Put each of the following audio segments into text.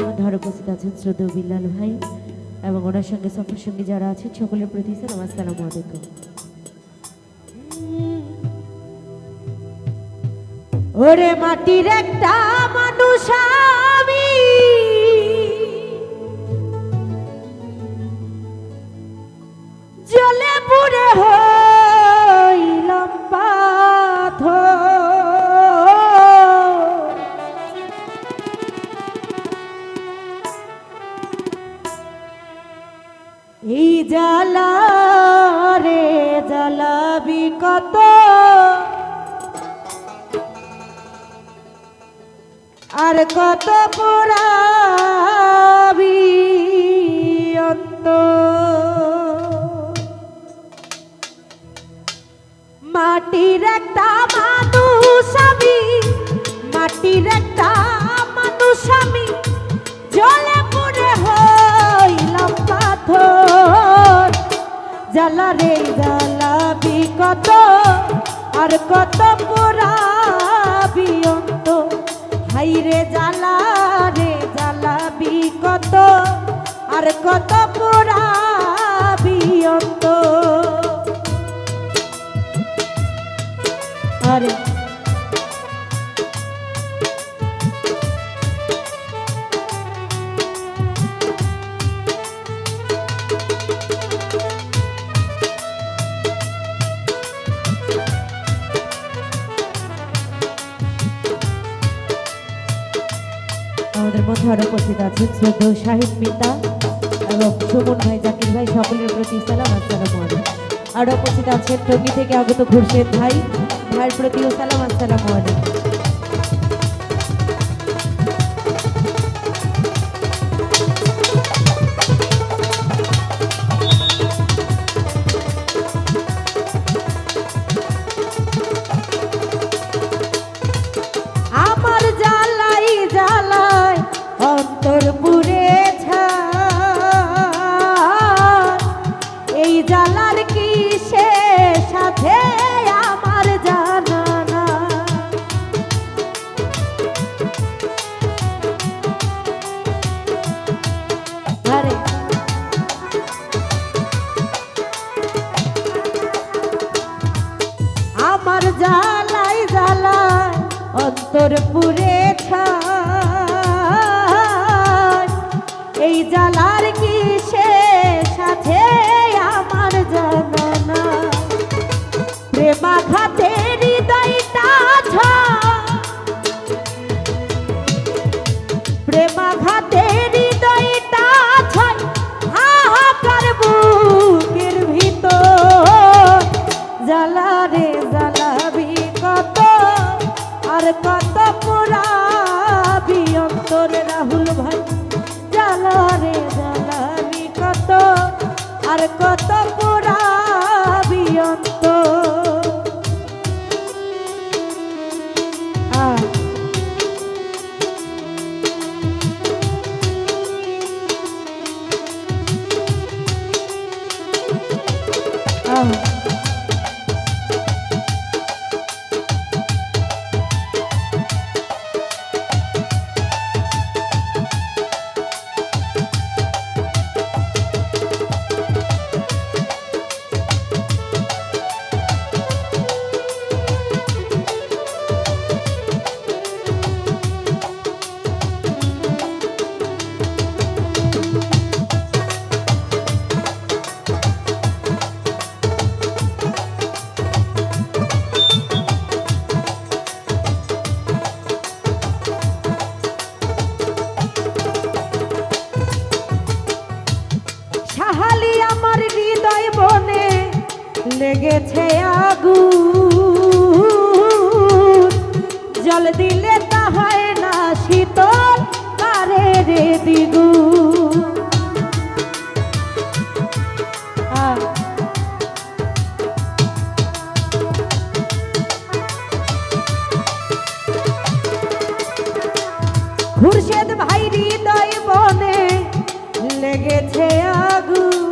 মধ্যে আরও উপস্থিত আছেন শ্রদ্ধেয় বিল্লাল ভাই এবং ওনার সঙ্গে সফর সঙ্গে যারা আছেন, সকলের প্রতি সালাম আসসালামু আলাইকুম। ওরে মাটির একটা মানুষ কত পোড়াবি অন্ত। মাটির একটা মানুষ আমি, মাটির একটা মানুষ আমি, জলে পড়ে হইলাম পাথর। জ্বালা রে জ্বালাবি কত, আর কত পোড়াবি রে জালা রে জ্বালাবি কত? আর কত পোড়াবি অন্ত? আরে আমাদের মধ্যে আরও উপস্থিত আছেন শ্রদ্ধ শাহিদ মিতা এবং সুমন ভাই, জাকির ভাই, সকলের প্রতি সালাম, আসসালাম আলাইকুম। আরও উপস্থিত আছেন টঙ্গি থেকে আগত খুরশেদ ভাই, ভাইয়ের প্রতিও সালাম, আসসালাম আলাইকুম। অন্তর পুরে লেগেছে আগুন। জল দিলে তাহায় না শীতল পারে রে দিগু খুরশেদ ভাই হৃদয় বনে লেগেছে আগুন।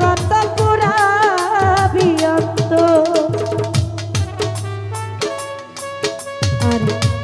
কত পোড়াবি অন্তর আরে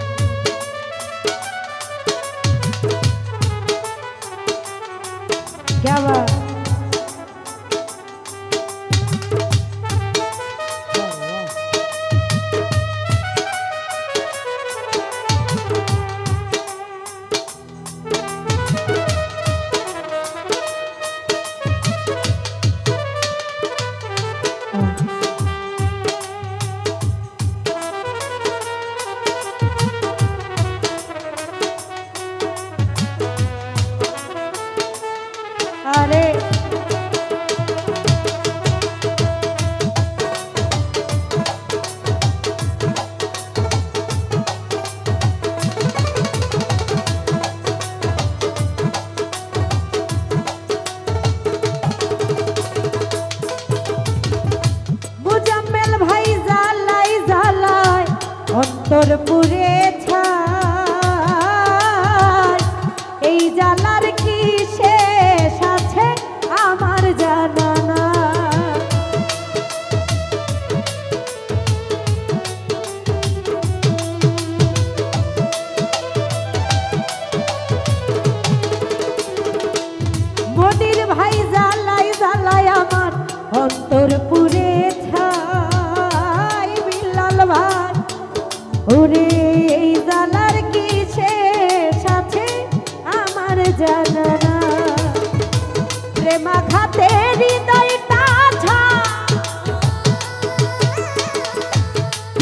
আরে অন্তর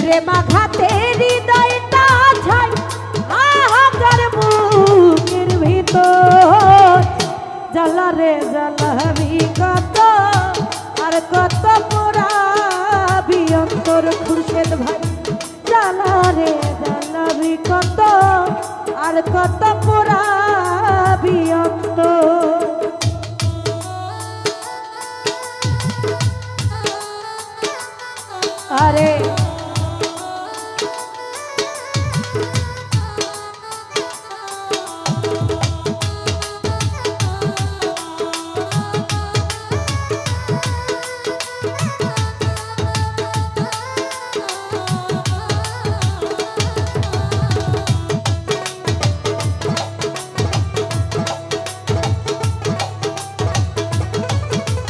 প্রেমাঘাতে হৃদয়টা ছাই আহাকার বুকের ভিতর। জ্বালা রে জ্বালাবি কত, আর কত পোড়াবি অন্তর খুরশেদ ভাই। জ্বালা রে জ্বালাবি কত, আর কত পোড়াবি অন্তর। আরে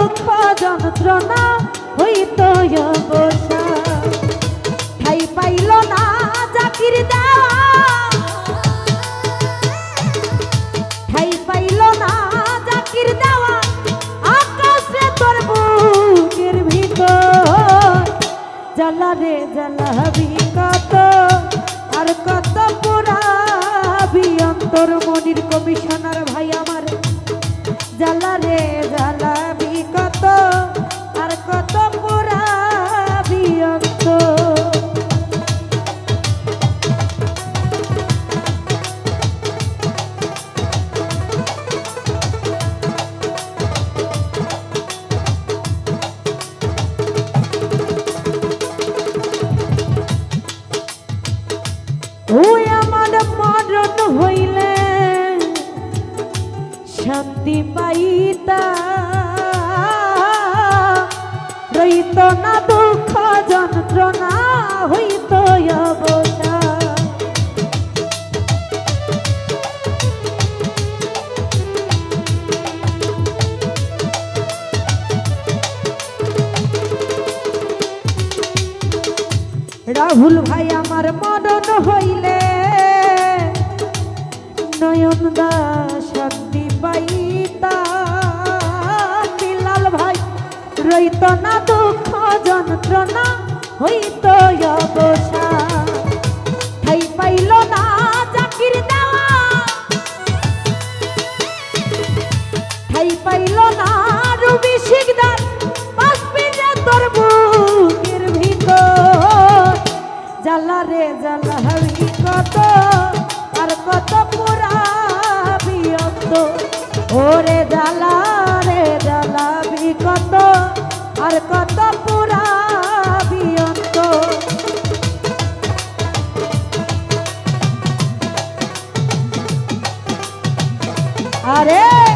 দুঃখ যন্ত্রণা হইত অবসা। ঠাই পাইল না জাকির দেওয়া ঠাই পাইল না জাকির দেওয়া আকাশে তোর বুকের ভিতর। জ্বালা রে জ্বালাবি কত, আর কত পোড়াবি অন্তর মনির কমিশনার ভাই আমার। জ্বালা রে ওই আমার মরণ হইলে শান্তি পাইতা। রইত না দুঃখ যন্ত্রণা হইত অবসা রাহুল ভাই, আমার মনন হইলে নয়ন দা শান্তি পাইতা। বিলাল ভাই, রইত না দুঃখ যন্ত্রণা, হইত পাইল না পাইল না রে কত, আর কত পুরা বিয়ত ওরে জ্বালা রে জ্বালা কত, আর কত পুরা বিয়ন্ত আরে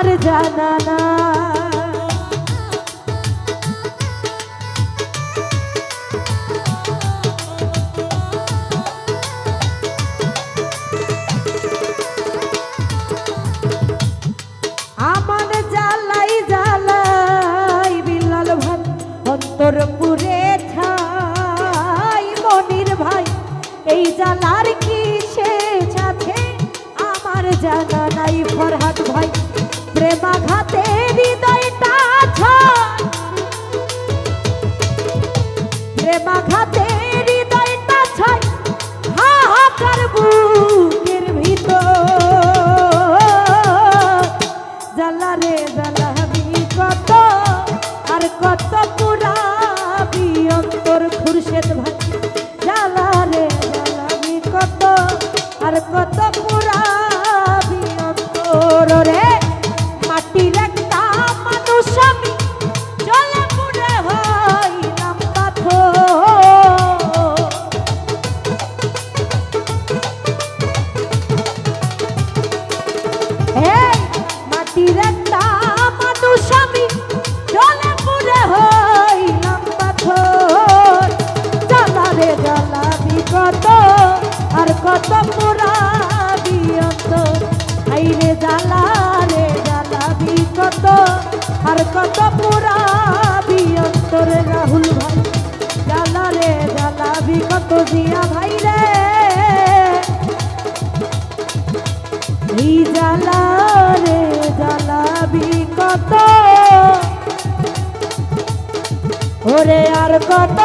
আমার জানা না। আমার জ্বালাই জ্বালাই বিলাল ভাই, অন্তর পুরে ছাই মনির ভাই, এই আমার জানা অন্তর খুরশেদ ভাই। জ্বালা রে জ্বালা কত আর কত জিয়া ভাই রে। এই জ্বালা রে জ্বালাবি কত? ওরে আর কত